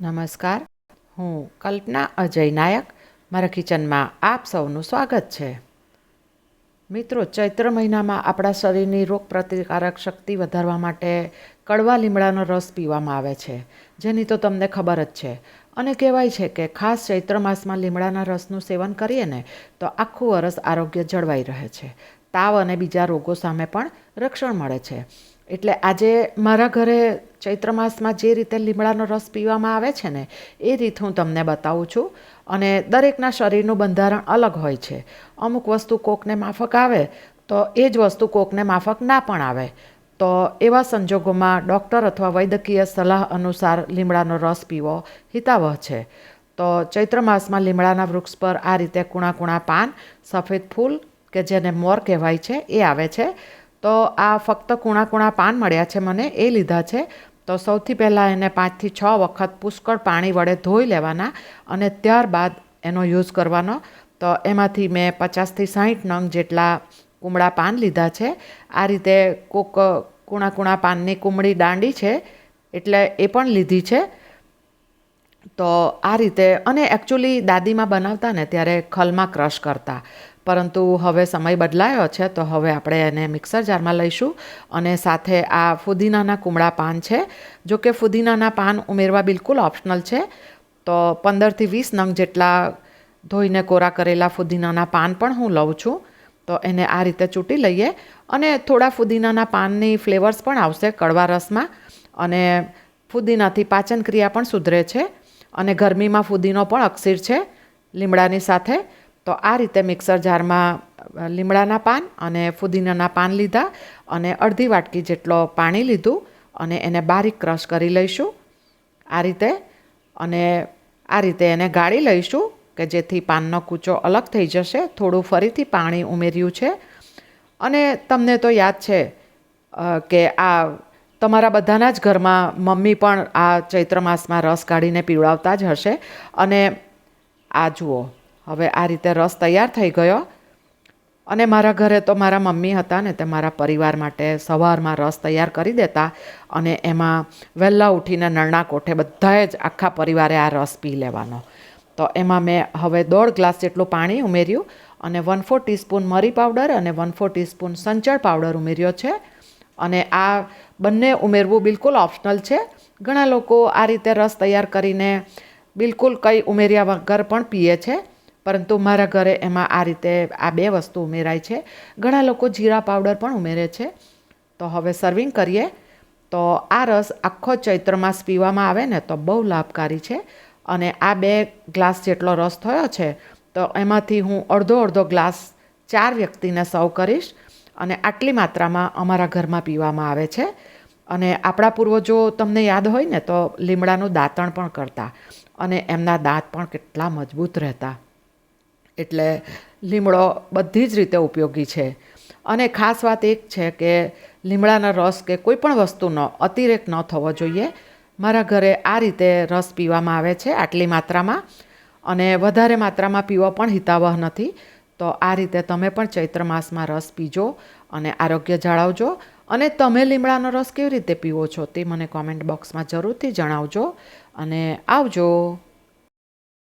નમસ્કાર. હું કલ્પના અજય નાયક. મારા કિચનમાં આપ સૌનું સ્વાગત છે. મિત્રો, ચૈત્ર મહિનામાં આપણા શરીરની રોગ પ્રતિકારક શક્તિ વધારવા માટે કડવા લીમડાનો રસ પીવામાં આવે છે, જેની તો તમને ખબર જ છે. અને કહેવાય છે કે ખાસ ચૈત્ર માસમાં લીમડાના રસનું સેવન કરીએ ને, તો આખું વરસ આરોગ્ય જળવાઈ રહે છે. તાવ અને બીજા રોગો સામે પણ રક્ષણ મળે છે. એટલે આજે મારા ઘરે ચૈત્ર માસમાં જે રીતે લીમડાનો રસ પીવામાં આવે છે ને, એ રીત હું તમને બતાવું છું. અને દરેકના શરીરનું બંધારણ અલગ હોય છે. અમુક વસ્તુ કોકને માફક આવે, તો એ જ વસ્તુ કોકને માફક ના પણ આવે. તો એવા સંજોગોમાં ડૉક્ટર અથવા વૈદ્યકીય સલાહ અનુસાર લીમડાનો રસ પીવો હિતાવહ છે. તો ચૈત્ર માસમાં લીમડાના વૃક્ષ પર આ રીતે કુણા કુણા પાન, સફેદ ફૂલ કે જેને મોર કહેવાય છે, એ આવે છે. તો આ ફક્ત કુણા કુણા પાન મળ્યા છે મને, એ લીધા છે. તો સૌથી પહેલાં એને પાંચથી છ વખત પુષ્કળ પાણી વડે ધોઈ લેવાના અને ત્યારબાદ એનો યુઝ કરવાનો. તો એમાંથી મેં પચાસથી સાહીઠ નંગ જેટલા કુમળા પાન લીધા છે. આ રીતે કોક કુણા કુણા પાનની કુમળી દાંડી છે, એટલે એ પણ લીધી છે. તો આ રીતે અને એકચ્યુઅલી દાદીમાં બનાવતા ને ત્યારે ખલમાં ક્રશ કરતા. પરંતુ હવે સમય બદલાયો છે, તો હવે આપણે એને મિક્સર જારમાં લઈશું અને સાથે આ ફુદીનાના કુમળા પાન છે. જો કે ફુદીનાના પાન ઉમેરવા બિલકુલ ઓપ્શનલ છે, તો પંદરથી વીસ નંગ જેટલા ધોઈને કોરા કરેલા ફુદીનાના પાન પણ હું લઉં છું. તો એને આ રીતે ચૂંટી લઈએ અને થોડા ફુદીનાના પાનની ફ્લેવર્સ પણ આવશે કડવા રસમાં અને ફુદીનાથી પાચન ક્રિયા પણ સુધરે છે અને ગરમીમાં ફુદીનો પણ અક્ષીર છે લીમડાની સાથે. તો આ રીતે મિક્સર જારમાં લીમડાના પાન અને ફુદીનાના પાન લીધા અને અડધી વાટકી જેટલો પાણી લીધું અને એને બારીક ક્રશ કરી લઈશું. આ રીતે અને આ રીતે એને ગાળી લઈશું કે જેથી પાનનો કૂચો અલગ થઈ જશે, થોડું ફરીથી પાણી ઉમેર્યું છે. અને તમને તો યાદ છે કે આ તમારા બધાના જ ઘરમાં મમ્મી પણ આ ચૈત્ર માસમાં રસ કાઢીને પીવડાવતા જ હશે. અને આ જુઓ હવે આ રીતે રસ તૈયાર થઈ ગયો. અને મારા ઘરે તો મારા મમ્મી હતા ને તે મારા પરિવાર માટે સવારમાં રસ તૈયાર કરી દેતા અને એમાં વહેલા ઉઠીને નળના કોઠે બધાએ જ આખા પરિવારે આ રસ પી લેવાનો. તો એમાં મેં હવે દોઢ ગ્લાસ જેટલું પાણી ઉમેર્યું અને વન ફોર ટીસ્પૂન મરી પાવડર અને વન ફોર ટીસ્પૂન સંચળ પાવડર ઉમેર્યો છે. અને આ બંને ઉમેરવું બિલકુલ ઓપ્શનલ છે. ઘણા લોકો આ રીતે રસ તૈયાર કરીને બિલકુલ કંઈ ઉમેર્યા વગર પણ પીએ છે. પરંતુ મારા ઘરે એમાં આ રીતે આ બે વસ્તુ ઉમેરાય છે. ઘણા લોકો જીરા પાવડર પણ ઉમેરે છે. તો હવે સર્વિંગ કરીએ. તો આ રસ આખો ચૈત્ર માસ પીવામાં આવે ને તો બહુ લાભકારી છે. અને આ બે ગ્લાસ જેટલો રસ થયો છે, તો એમાંથી હું અડધો અડધો ગ્લાસ ચાર વ્યક્તિને સર્વ કરીશ અને આટલી માત્રામાં અમારા ઘરમાં પીવામાં આવે છે. અને આપણા પૂર્વજો તમને યાદ હોય ને તો લીમડાનું દાંતણ પણ કરતા અને એમના દાંત પણ કેટલા મજબૂત રહેતા. એટલે લીમડો બધી જ રીતે ઉપયોગી છે. અને ખાસ વાત એક છે કે લીમડાના રસ કે કોઈ પણ વસ્તુનો અતિરેક ન થવો જોઈએ. મારા ઘરે આ રીતે રસ પીવામાં આવે છે આટલી માત્રામાં. અને વધારે માત્રામાં પીવો પણ હિતાવહ નથી. તો આ રીતે તમે પણ ચૈત્ર માસમાં રસ પીજો અને આરોગ્ય જાળવજો. અને તમે લીમડાનો રસ કેવી રીતે પીવો છો તે મને કોમેન્ટ બોક્સમાં જરૂરથી જણાવજો. અને આવજો.